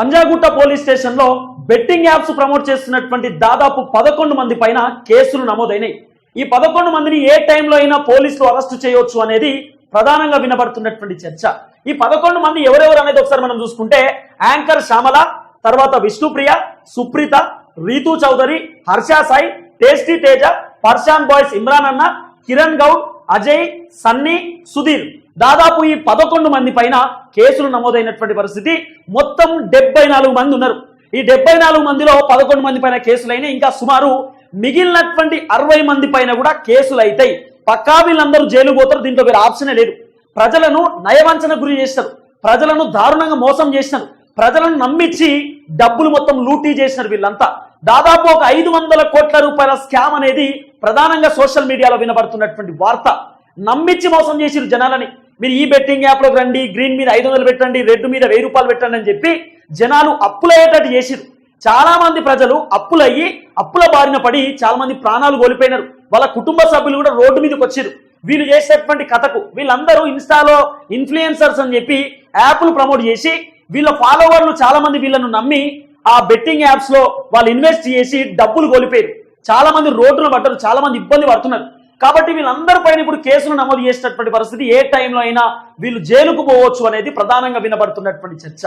Panjagutta police స్టేషన్లో betting apps promote చేస్తున్నటువంటి దాదాపు పదకొండు మంది పైన కేసులు నమోదైనాయి. ఈ పదకొండు మందిని ఏ టైంలో అయినా పోలీసులు అరెస్టు చేయవచ్చు అనేది ప్రధానంగా వినబడుతున్నటువంటి చర్చ. ఈ పదకొండు మంది ఎవరెవరు అనేది ఒకసారి మనం చూసుకుంటే యాంకర్ శ్యామల తర్వాత విష్ణుప్రియ సుప్రీత రీతు చౌదరి హర్ష సాయి టేస్టీ తేజ పర్షాన్ బాయ్స్ ఇమ్రాన్ అన్న కిరణ్ గౌడ్ అజయ్ సన్నీ సుధీర్. దాదాపు ఈ పదకొండు మంది పైన కేసులు నమోదైనటువంటి పరిస్థితి. మొత్తం డెబ్బై నాలుగు మంది ఉన్నారు. ఈ డెబ్బై నాలుగు మందిలో పదకొండు మంది పైన కేసులైన ఇంకా సుమారు మిగిలినటువంటి అరవై మంది పైన కూడా కేసులు అవుతాయి పక్కా వీళ్ళందరూ జైలు పోతారు. దీంట్లో వేరే ఆప్షనే లేదు. ప్రజలను నయవంచన గురి చేస్తారు ప్రజలను దారుణంగా మోసం చేసినారు. ప్రజలను నమ్మించి డబ్బులు మొత్తం లూటీ చేసినారు వీళ్ళంతా. దాదాపు ఒక ఐదు వందల కోట్ల రూపాయల స్కామ్ అనేది ప్రధానంగా సోషల్ మీడియాలో వినబడుతున్నటువంటి వార్త. నమ్మించి మోసం చేసిరు జనాలని. మీరు ఈ బెట్టింగ్ యాప్లోకి రండి గ్రీన్ మీద ఐదు వందలు పెట్టండి రెడ్ మీద వెయ్యి రూపాయలు పెట్టండి అని చెప్పి జనాలు అప్పులయ్యేటట్టు చేసిరు చాలా మంది ప్రజలు అప్పులయ్యి అప్పుల బారిన పడి చాలా మంది ప్రాణాలు కోల్పోయినారు. వాళ్ళ కుటుంబ సభ్యులు కూడా రోడ్డు మీదకి వచ్చారు వీళ్ళు చేసేటువంటి కథకు వీళ్ళందరూ ఇన్స్టాలో ఇన్ఫ్లుయెన్సర్స్ అని చెప్పి యాప్లు ప్రమోట్ చేసి వీళ్ళ ఫాలోవర్లు చాలా మంది వీళ్ళను నమ్మి ఆ బెట్టింగ్ యాప్స్లో వాళ్ళు ఇన్వెస్ట్ చేసి డబ్బులు కోల్పోయారు చాలా మంది రోడ్డున పడ్డారు చాలా మంది ఇబ్బంది పడుతున్నారు. కాబట్టి వీళ్ళందరి పైన ఇప్పుడు కేసులు నమోదు చేసినటువంటి పరిస్థితి ఏ టైంలో అయినా వీళ్ళు జైలుకు పోవచ్చు అనేది ప్రధానంగా వినబడుతున్నటువంటి చర్చ.